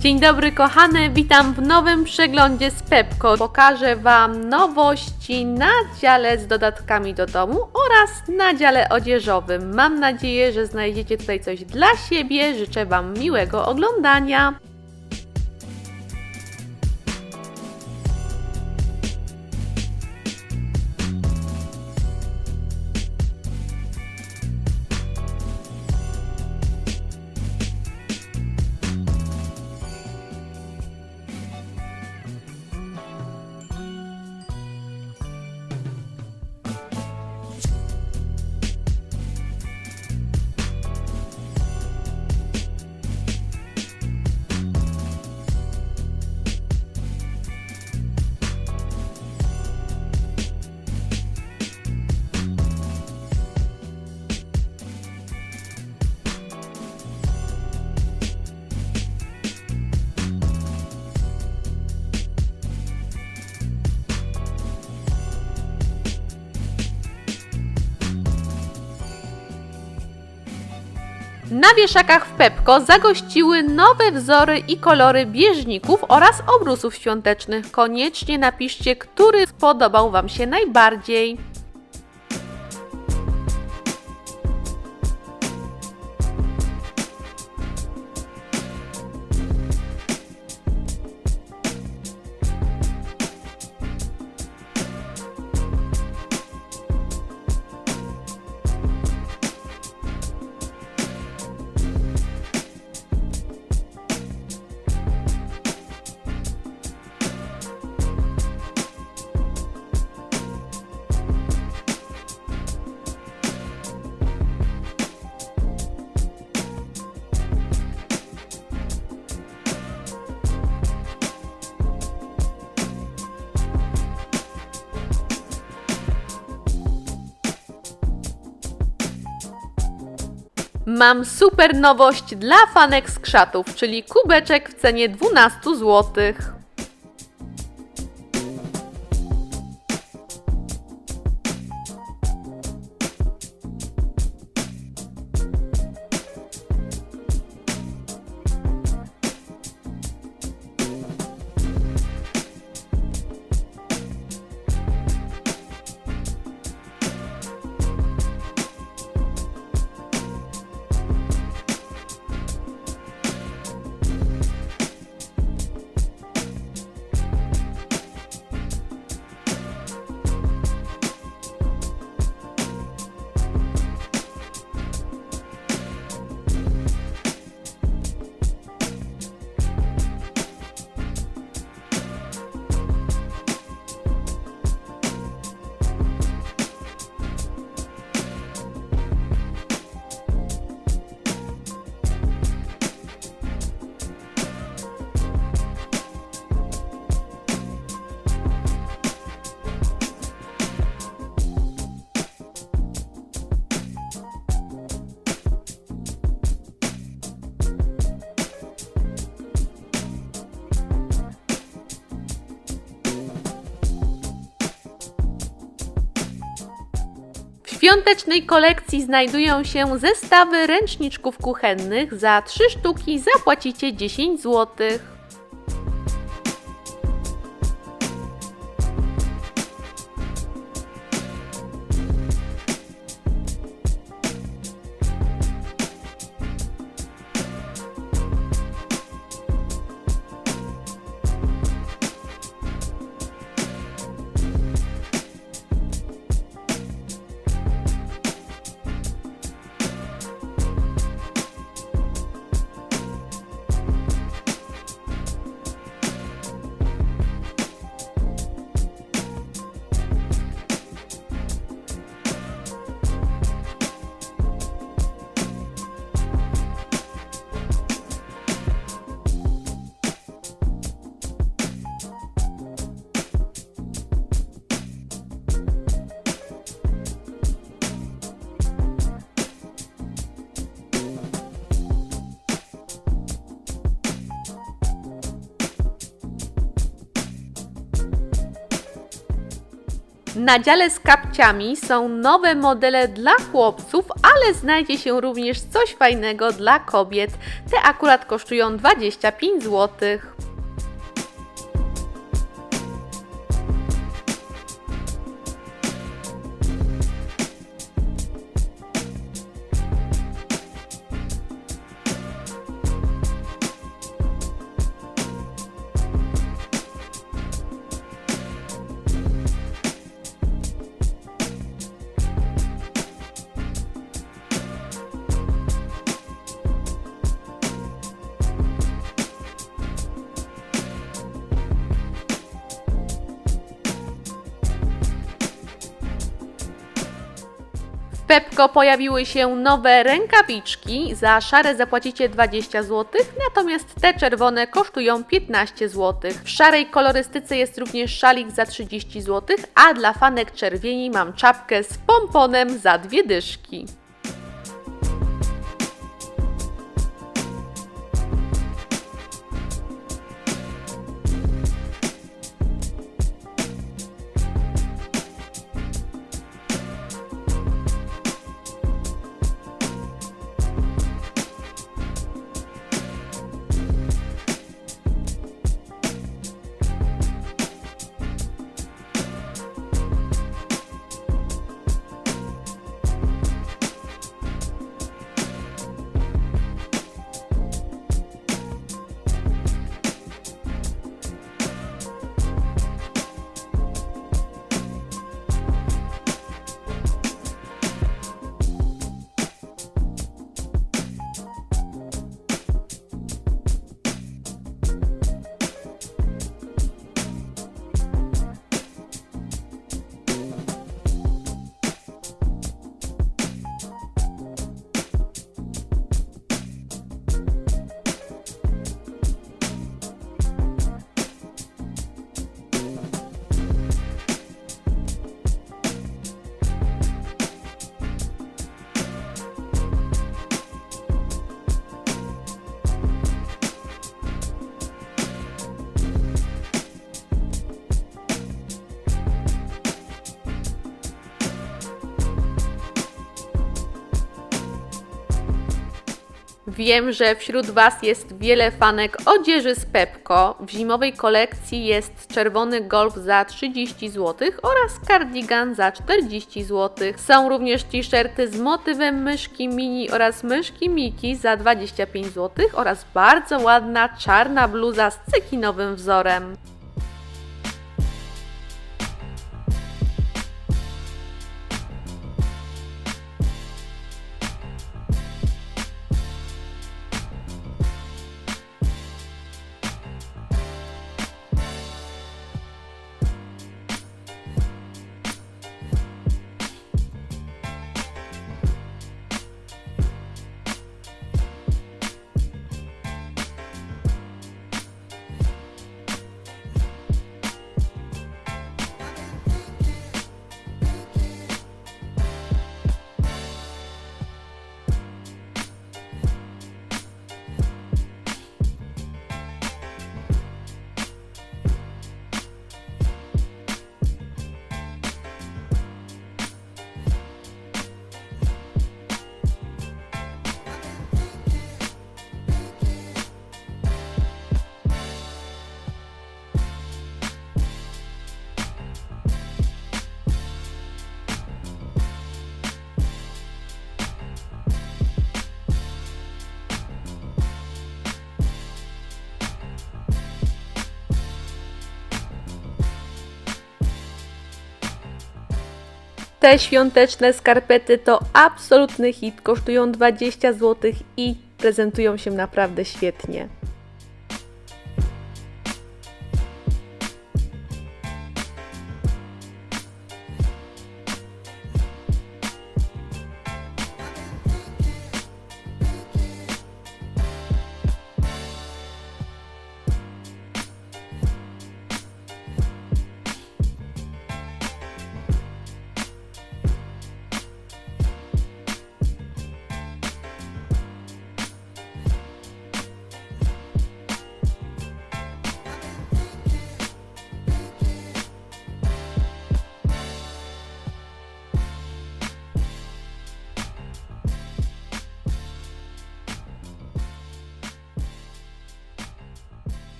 Dzień dobry kochane, witam w nowym przeglądzie z Pepko. Pokażę Wam nowości na dziale z dodatkami do domu oraz na dziale odzieżowym. Mam nadzieję, że znajdziecie tutaj coś dla siebie. Życzę Wam miłego oglądania. Na wieszakach w Pepko zagościły nowe wzory i kolory bieżników oraz obrusów świątecznych. Koniecznie napiszcie, który spodobał Wam się najbardziej. Mam super nowość dla fanek skrzatów, czyli kubeczek w cenie 12 złotych. Świątecznej kolekcji znajdują się zestawy ręczniczków kuchennych. Za 3 sztuki zapłacicie 10 złotych. Na dziale z kapciami są nowe modele dla chłopców, ale znajdzie się również coś fajnego dla kobiet. Te akurat kosztują 25 złotych. Pepko pojawiły się nowe rękawiczki. Za szare zapłacicie 20 zł, natomiast te czerwone kosztują 15 zł. W szarej kolorystyce jest również szalik za 30 zł, a dla fanek czerwieni mam czapkę z pomponem za dwie dyszki. Wiem, że wśród Was jest wiele fanek odzieży z Pepko. W zimowej kolekcji jest czerwony golf za 30 zł oraz cardigan za 40 zł. Są również t-shirty z motywem myszki mini oraz myszki Miki za 25 zł oraz bardzo ładna czarna bluza z cekinowym wzorem. Te świąteczne skarpety to absolutny hit, kosztują 20 zł i prezentują się naprawdę świetnie.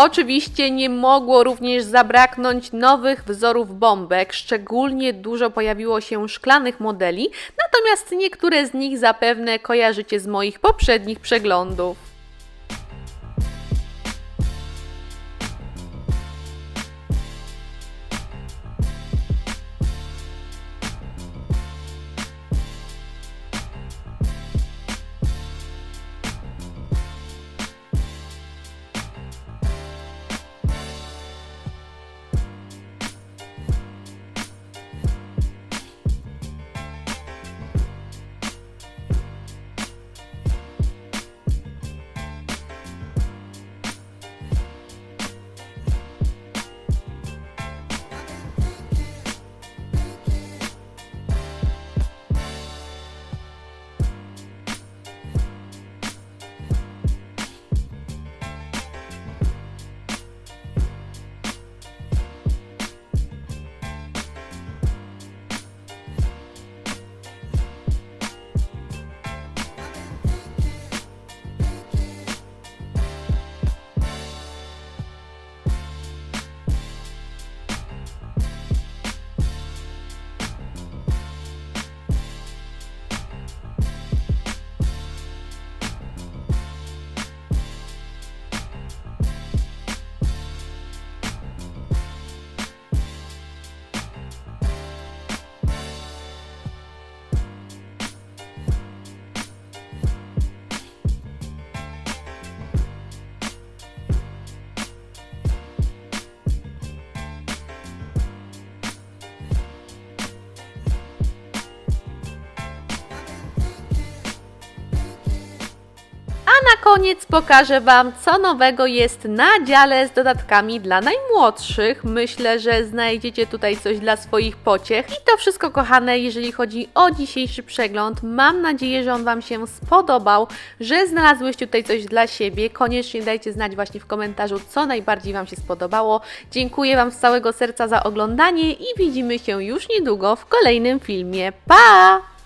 Oczywiście nie mogło również zabraknąć nowych wzorów bombek, szczególnie dużo pojawiło się szklanych modeli, natomiast niektóre z nich zapewne kojarzycie z moich poprzednich przeglądów. Na koniec pokażę Wam, co nowego jest na dziale z dodatkami dla najmłodszych. Myślę, że znajdziecie tutaj coś dla swoich pociech. I to wszystko, kochane, jeżeli chodzi o dzisiejszy przegląd. Mam nadzieję, że on Wam się spodobał, że znalazłyście tutaj coś dla siebie. Koniecznie dajcie znać właśnie w komentarzu, co najbardziej Wam się spodobało. Dziękuję Wam z całego serca za oglądanie i widzimy się już niedługo w kolejnym filmie. Pa!